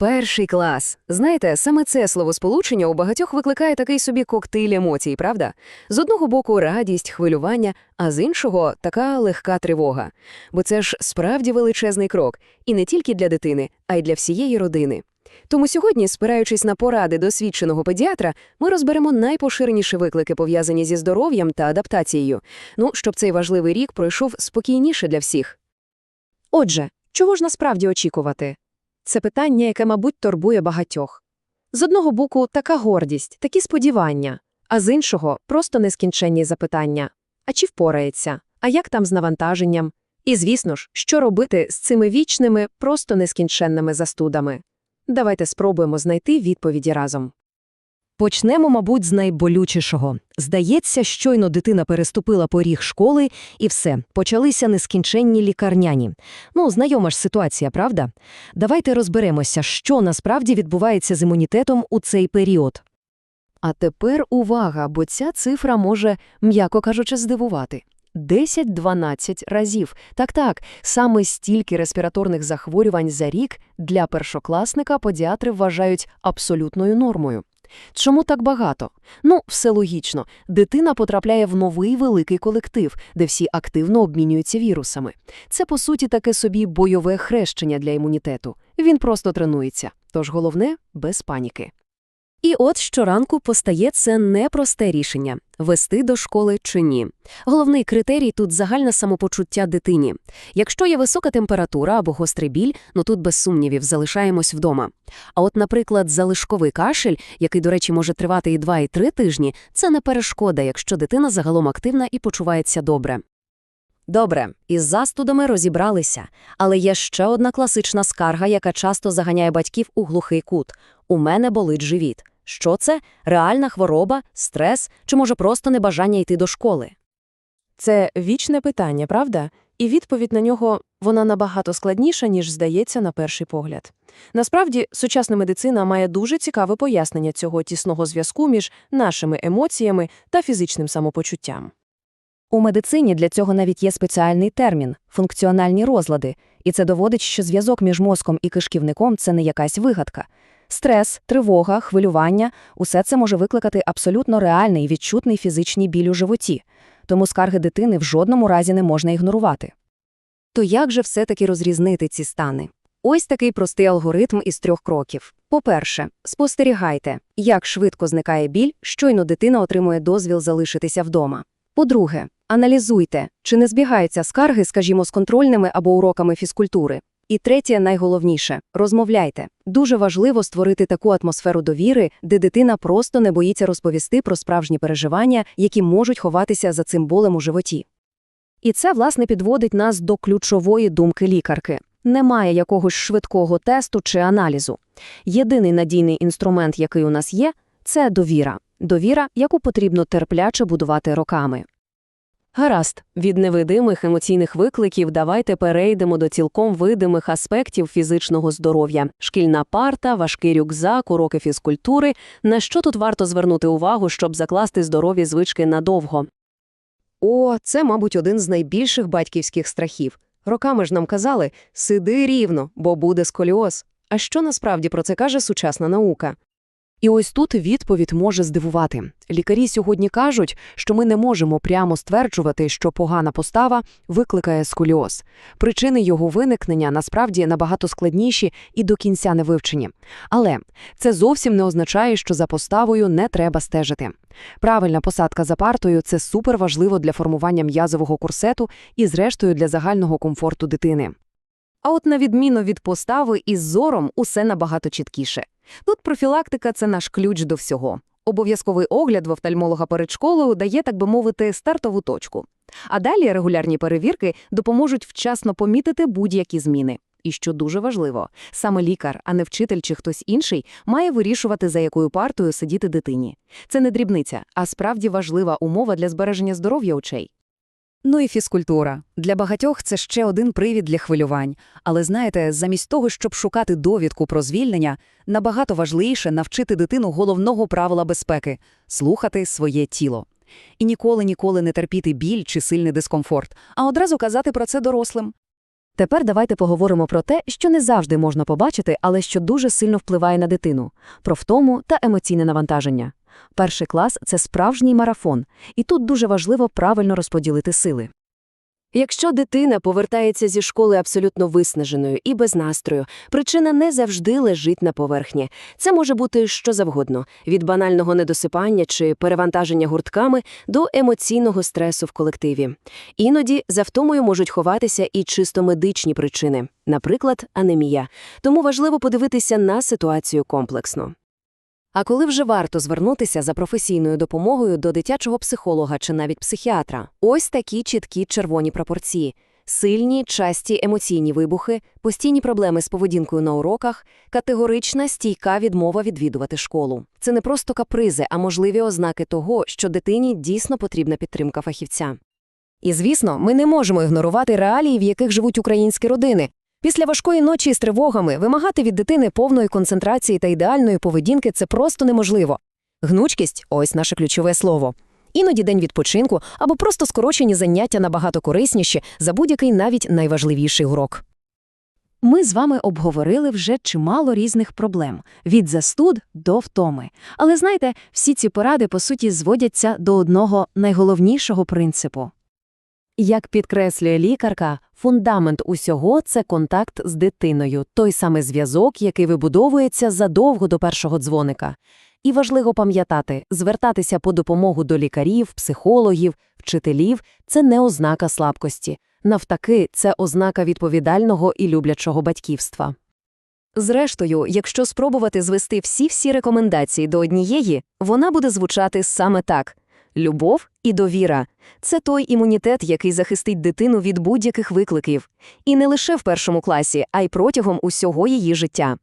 Перший клас. Знаєте, саме це словосполучення у багатьох викликає такий собі коктейль емоцій, правда? З одного боку радість, хвилювання, а з іншого така легка тривога. Бо це ж справді величезний крок, і не тільки для дитини, а й для всієї родини. Тому сьогодні, спираючись на поради досвідченого педіатра, ми розберемо найпоширеніші виклики, пов'язані зі здоров'ям та адаптацією. Ну, щоб цей важливий рік пройшов спокійніше для всіх. Отже, чого ж насправді очікувати? Це питання, яке, мабуть, турбує багатьох. З одного боку, така гордість, такі сподівання, а з іншого – просто нескінченні запитання. А чи впорається? А як там з навантаженням? І, звісно ж, що робити з цими вічними, просто нескінченними застудами? Давайте спробуємо знайти відповіді разом. Почнемо, мабуть, з найболючішого. Здається, щойно дитина переступила поріг школи, і все, почалися нескінченні лікарняні. Ну, знайома ж ситуація, правда? Давайте розберемося, що насправді відбувається з імунітетом у цей період. А тепер увага, бо ця цифра може, м'яко кажучи, здивувати. 10-12 разів. Так-так, саме стільки респіраторних захворювань за рік для першокласника педіатри вважають абсолютною нормою. Чому так багато? Ну, все логічно. Дитина потрапляє в новий великий колектив, де всі активно обмінюються вірусами. Це, по суті, таке собі бойове хрещення для імунітету. Він просто тренується. Тож головне – без паніки. І от щоранку постає це непросте рішення – вести до школи чи ні. Головний критерій тут – загальне самопочуття дитині. Якщо є висока температура або гострий біль, ну тут без сумнівів залишаємось вдома. А от, наприклад, залишковий кашель, який, до речі, може тривати і 2, і 3 тижні, це не перешкода, якщо дитина загалом активна і почувається добре. Добре, із застудами розібралися. Але є ще одна класична скарга, яка часто заганяє батьків у глухий кут. У мене болить живіт. Що це? Реальна хвороба, стрес чи, може, просто небажання йти до школи? Це вічне питання, правда? І відповідь на нього вона набагато складніша, ніж здається на перший погляд. Насправді, сучасна медицина має дуже цікаве пояснення цього тісного зв'язку між нашими емоціями та фізичним самопочуттям. У медицині для цього навіть є спеціальний термін – функціональні розлади, і це доводить, що зв'язок між мозком і кишківником – це не якась вигадка. Стрес, тривога, хвилювання – усе це може викликати абсолютно реальний відчутний фізичний біль у животі. Тому скарги дитини в жодному разі не можна ігнорувати. То як же все-таки розрізнити ці стани? Ось такий простий алгоритм із трьох кроків. По-перше, спостерігайте, як швидко зникає біль, щойно дитина отримує дозвіл залишитися вдома. По-друге, аналізуйте, чи не збігаються скарги, скажімо, з контрольними або уроками фізкультури. І третє, найголовніше – розмовляйте. Дуже важливо створити таку атмосферу довіри, де дитина просто не боїться розповісти про справжні переживання, які можуть ховатися за цим болем у животі. І це, власне, підводить нас до ключової думки лікарки. Немає якогось швидкого тесту чи аналізу. Єдиний надійний інструмент, який у нас є, це довіра. Довіра, яку потрібно терпляче будувати роками. Гаразд, від невидимих емоційних викликів давайте перейдемо до цілком видимих аспектів фізичного здоров'я. Шкільна парта, важкий рюкзак, уроки фізкультури. На що тут варто звернути увагу, щоб закласти здорові звички надовго? О, це, мабуть, один з найбільших батьківських страхів. Роками ж нам казали «сиди рівно, бо буде сколіоз». А що насправді про це каже сучасна наука? І ось тут відповідь може здивувати. Лікарі сьогодні кажуть, що ми не можемо прямо стверджувати, що погана постава викликає сколіоз. Причини його виникнення насправді набагато складніші і до кінця не вивчені. Але це зовсім не означає, що за поставою не треба стежити. Правильна посадка за партою це суперважливо для формування м'язового курсету і, зрештою, для загального комфорту дитини. А от на відміну від постави із зором усе набагато чіткіше. Тут профілактика – це наш ключ до всього. Обов'язковий огляд в офтальмолога перед школою дає, так би мовити, стартову точку. А далі регулярні перевірки допоможуть вчасно помітити будь-які зміни. І що дуже важливо, саме лікар, а не вчитель чи хтось інший, має вирішувати, за якою партою сидіти дитині. Це не дрібниця, а справді важлива умова для збереження здоров'я очей. Ну і фізкультура. Для багатьох це ще один привід для хвилювань. Але знаєте, замість того, щоб шукати довідку про звільнення, набагато важливіше навчити дитину головного правила безпеки – слухати своє тіло. І ніколи-ніколи не терпіти біль чи сильний дискомфорт, а одразу казати про це дорослим. Тепер давайте поговоримо про те, що не завжди можна побачити, але що дуже сильно впливає на дитину – про втому та емоційне навантаження. Перший клас – це справжній марафон, і тут дуже важливо правильно розподілити сили. Якщо дитина повертається зі школи абсолютно виснаженою і без настрою, причина не завжди лежить на поверхні. Це може бути що завгодно – від банального недосипання чи перевантаження гуртками до емоційного стресу в колективі. Іноді за втомою можуть ховатися і чисто медичні причини, наприклад, анемія. Тому важливо подивитися на ситуацію комплексно. А коли вже варто звернутися за професійною допомогою до дитячого психолога чи навіть психіатра? Ось такі чіткі червоні пропорції. Сильні, часті емоційні вибухи, постійні проблеми з поведінкою на уроках, категорична стійка відмова відвідувати школу. Це не просто капризи, а можливі ознаки того, що дитині дійсно потрібна підтримка фахівця. І, звісно, ми не можемо ігнорувати реалії, в яких живуть українські родини. Після важкої ночі з тривогами вимагати від дитини повної концентрації та ідеальної поведінки – це просто неможливо. Гнучкість – ось наше ключове слово. Іноді день відпочинку або просто скорочені заняття набагато корисніші за будь-який навіть найважливіший урок. Ми з вами обговорили вже чимало різних проблем – від застуд до втоми. Але знаєте, всі ці поради, по суті, зводяться до одного найголовнішого принципу. Як підкреслює лікарка, фундамент усього – це контакт з дитиною, той самий зв'язок, який вибудовується задовго до першого дзвоника. І важливо пам'ятати, звертатися по допомогу до лікарів, психологів, вчителів – це не ознака слабкості. Навтаки, це ознака відповідального і люблячого батьківства. Зрештою, якщо спробувати звести всі-всі рекомендації до однієї, вона буде звучати саме так. Любов і довіра – це той імунітет, який захистить дитину від будь-яких викликів. І не лише в першому класі, а й протягом усього її життя.